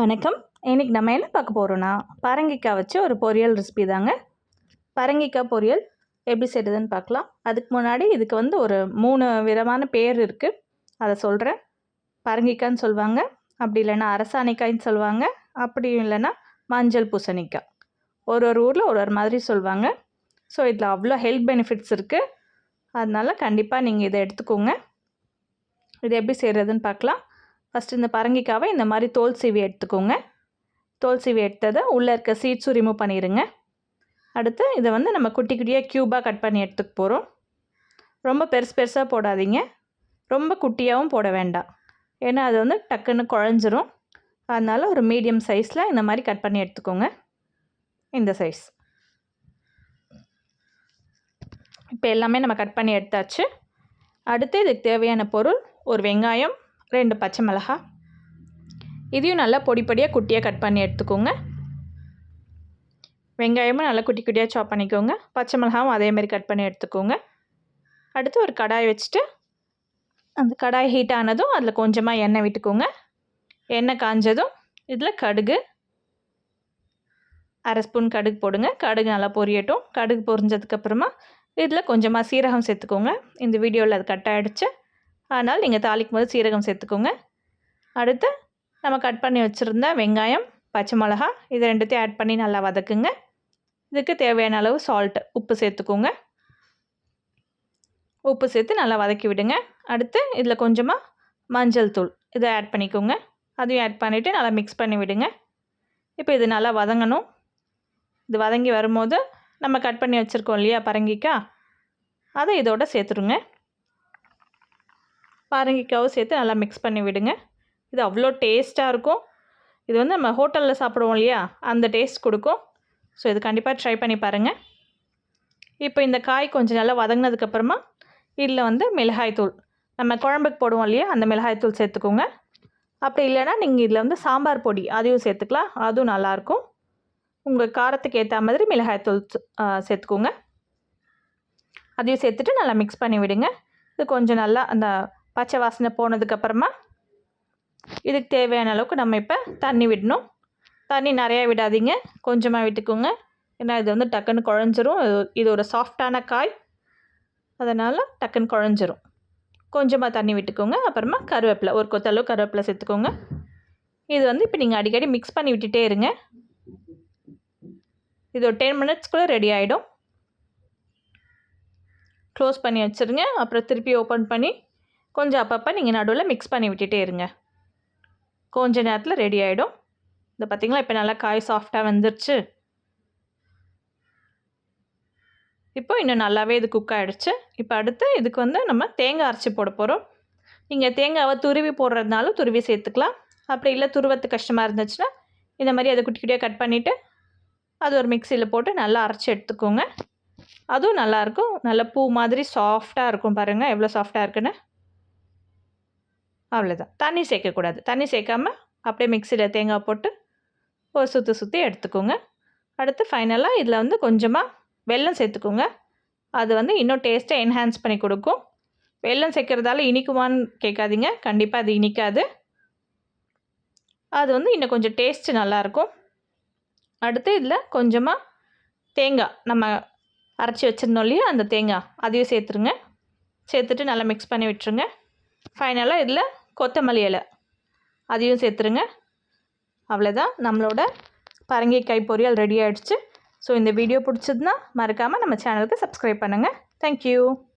வணக்கம். இன்றைக்கி நம்ம என்ன பார்க்க போகிறோன்னா பரங்கிக்காய் வச்சு ஒரு பொரியல் ரெசிபி தாங்க. பரங்கிக்காய் பொரியல் எப்படி செய்கிறதுன்னு பார்க்கலாம். அதுக்கு முன்னாடி இதுக்கு வந்து ஒரு மூணு விதமான பேர் இருக்குது அதை சொல்கிறேன் பரங்கிக்காய்ன்னு சொல்லுவாங்க. அப்படி இல்லைன்னா அரசாணிக்காய்ன்னு சொல்லுவாங்க. அப்படி இல்லைன்னா மஞ்சள் பூசணிக்காய். ஒரு ஒரு ஊரில் ஒரு ஒரு மாதிரி சொல்லுவாங்க. ஸோ இதில் அவ்வளோ ஹெல்த் பெனிஃபிட்ஸ் இருக்குது அதனால் கண்டிப்பாக நீங்கள் இதை எடுத்துக்கோங்க. இது எப்படி செய்கிறதுன்னு பார்க்கலாம். ஃபஸ்ட்டு இந்த பரங்கிக்காவை இந்த மாதிரி தோல் சீவி எடுத்துக்கோங்க. தோல் சீவி எடுத்ததை உள்ளே இருக்க சீட்ஸும் ரிமூவ் பண்ணிடுங்க அடுத்து இதை வந்து நம்ம குட்டி குட்டியாக க்யூபாக கட் பண்ணி எடுத்துக்க போகிறோம் ரொம்ப பெருசு பெருசாக போடாதீங்க. ரொம்ப குட்டியாகவும் போட வேண்டாம். ஏன்னா அது வந்து டக்குன்னு குழஞ்சிரும். அதனால் ஒரு மீடியம் சைஸில் இந்த மாதிரி கட் பண்ணி எடுத்துக்கோங்க. இந்த சைஸ் இப்போ எல்லாமே நம்ம கட் பண்ணி எடுத்தாச்சு. அடுத்து இதுக்கு தேவையான பொருள் ஒரு வெங்காயம் ரெண்டு பச்சை மிளகா. இதையும் நல்லா பொடி பொடியாக குட்டியாக கட் பண்ணி எடுத்துக்கோங்க. வெங்காயமும் நல்லா குட்டி குட்டியாக சாப் பண்ணிக்கோங்க. பச்சை மிளகாவும் அதேமாரி கட் பண்ணி எடுத்துக்கோங்க. அடுத்து ஒரு கடாய் வச்சுட்டு அந்த கடாய் ஹீட் ஆனதும் அதில் கொஞ்சமாக எண்ணெய் விட்டுக்கோங்க. எண்ணெய் காஞ்சதும் இதில் கடுகு அரை ஸ்பூன் கடுகு போடுங்க. கடுகு நல்லா பொரியட்டும். கடுகு பொரிஞ்சதுக்கப்புறமா இதில் கொஞ்சமாக சீரகம் சேர்த்துக்கோங்க. இந்த வீடியோவில் அது கட் ஆகிடுச்சு ஆனால் நீங்கள் தாளிக்கும் போது சீரகம் சேர்த்துக்கோங்க. அடுத்து நம்ம கட் பண்ணி வச்சுருந்த வெங்காயம் பச்சை மிளகா இது ரெண்டுத்தையும் ஆட் பண்ணி நல்லா வதக்குங்க. இதுக்கு தேவையான அளவு சால்ட்டு உப்பு சேர்த்துக்கோங்க. உப்பு சேர்த்து நல்லா வதக்கி விடுங்க. அடுத்து இதில் கொஞ்சமாக மஞ்சள் தூள் இதை ஆட் பண்ணிக்கோங்க. அதையும் ஆட் பண்ணிவிட்டு நல்லா மிக்ஸ் பண்ணி விடுங்க. இப்போ இது நல்லா வதங்கணும். இது வதங்கி வரும்போது நம்ம கட் பண்ணி வச்சுருக்கோம் இல்லையா பரங்கிக்காய் அதை இதோட சேர்த்துருங்க. பாரங்கிக்காவும் சேர்த்து நல்லா மிக்ஸ் பண்ணி விடுங்க. இது அவ்வளோ டேஸ்ட்டாக இருக்கும். இது வந்து நம்ம ஹோட்டலில் சாப்பிடுவோம் இல்லையா? அந்த டேஸ்ட் கொடுக்கும். ஸோ இது கண்டிப்பாக ட்ரை பண்ணி பாருங்கள் இப்போ இந்த காய் கொஞ்சம் நல்லா வதங்கினதுக்கப்புறமா இதில் வந்து மிளகாய்த்தூள் நம்ம குழம்புக்கு போடுவோம் இல்லையா? அந்த மிளகாய்த்தூள் சேர்த்துக்கோங்க. அப்படி இல்லைன்னா நீங்கள் இதில் வந்து சாம்பார் பொடி அதையும் சேர்த்துக்கலாம். அதுவும் நல்லாயிருக்கும் உங்கள் காரத்துக்கு ஏற்ற மாதிரி மிளகாய் தூள் சேர்த்துக்கோங்க. அதையும் சேர்த்துட்டு நல்லா மிக்ஸ் பண்ணி விடுங்க. இது கொஞ்சம் நல்லா அந்த பச்சை வாசனை போனதுக்கப்புறமா இதுக்கு தேவையான அளவுக்கு நம்ம இப்போ தண்ணி விடணும். தண்ணி நிறையா விடாதீங்க. கொஞ்சமாக விட்டுக்கோங்க. ஏன்னா இது வந்து டக்குன்னு குழஞ்சிரும். இது ஒரு சாஃப்டான காய். அதனால் டக்குன்னு குழஞ்சிரும். கொஞ்சமாக தண்ணி விட்டுக்கோங்க. அப்புறமா கருவேப்பிலை ஒரு கொத்தளவு கருவேப்பிலை சேர்த்துக்கோங்க. இது வந்து இப்போ நீங்கள் அடிக்கடி மிக்ஸ் பண்ணி விட்டுட்டே இருங்க. இது ஒரு டென் மினிட்ஸ்க்குள்ளே ரெடி ஆகிடும் க்ளோஸ் பண்ணி வச்சுருங்க. அப்புறம் திருப்பி ஓப்பன் பண்ணி கொஞ்சம் அப்பப்போ நீங்கள் நடுவில் மிக்ஸ் பண்ணி விட்டுட்டே இருங்க. கொஞ்ச நேரத்தில் ரெடி ஆகிடும் இந்த பார்த்திங்களா இப்போ நல்லா காய் சாஃப்டாக வந்துருச்சு. இப்போ இன்னும் நல்லாவே இது குக் ஆகிடுச்சு இப்போ அடுத்து இதுக்கு வந்து நம்ம தேங்காய் அரைச்சி போட போகிறோம் நீங்கள் தேங்காவை துருவி போடுறதுனாலும் துருவி சேர்த்துக்கலாம். அப்படி இல்லை துருவத்து கஷ்டமாக இருந்துச்சுன்னா இந்த மாதிரி அதை குட்டி குட்டியாக கட் பண்ணிவிட்டு அது ஒரு மிக்சியில் போட்டு நல்லா அரைச்சி எடுத்துக்கோங்க. அதுவும் நல்லாயிருக்கும் நல்ல பூ மாதிரி சாஃப்டாக இருக்கும் பாருங்கள் எவ்வளோ சாஃப்டாக இருக்குன்னு. அவ்வளோதான் தண்ணி சேர்க்கக்கூடாது. தண்ணி சேர்க்காம அப்படியே மிக்சியில் தேங்காய் போட்டு ஒரு சுற்றி சுற்றி எடுத்துக்கோங்க. அடுத்து ஃபைனலாக இதில் வந்து கொஞ்சமாக வெல்லம் சேர்த்துக்கோங்க. அது வந்து இன்னும் டேஸ்ட்டை என்ஹான்ஸ் பண்ணி கொடுக்கும். வெல்லம் சேர்க்குறதால இனிக்குமான்னு கேட்காதீங்க. கண்டிப்பாக அது இனிக்காது. அது வந்து இன்னும் கொஞ்சம் டேஸ்ட்டு நல்லாயிருக்கும். அடுத்து இதில் கொஞ்சமாக தேங்காய் நம்ம அரைச்சி வச்சுருந்தோம் இல்லையா? அந்த தேங்காய் அதையும் சேர்த்துருங்க. சேர்த்துட்டு நல்லா மிக்ஸ் பண்ணி விட்டுருங்க. ஃபைனலாக இதில் கொத்தமல்லி இலை. அதையும் சேர்த்துருங்க. அவ்வளோதான் நம்மளோட பரங்கிக்காய் பொரியல் ரெடி ஆகிடுச்சு ஸோ இந்த வீடியோ பிடிச்சதுன்னா மறக்காமல் நம்ம சேனலுக்கு சப்ஸ்கிரைப் பண்ணுங்கள் தேங்க்யூ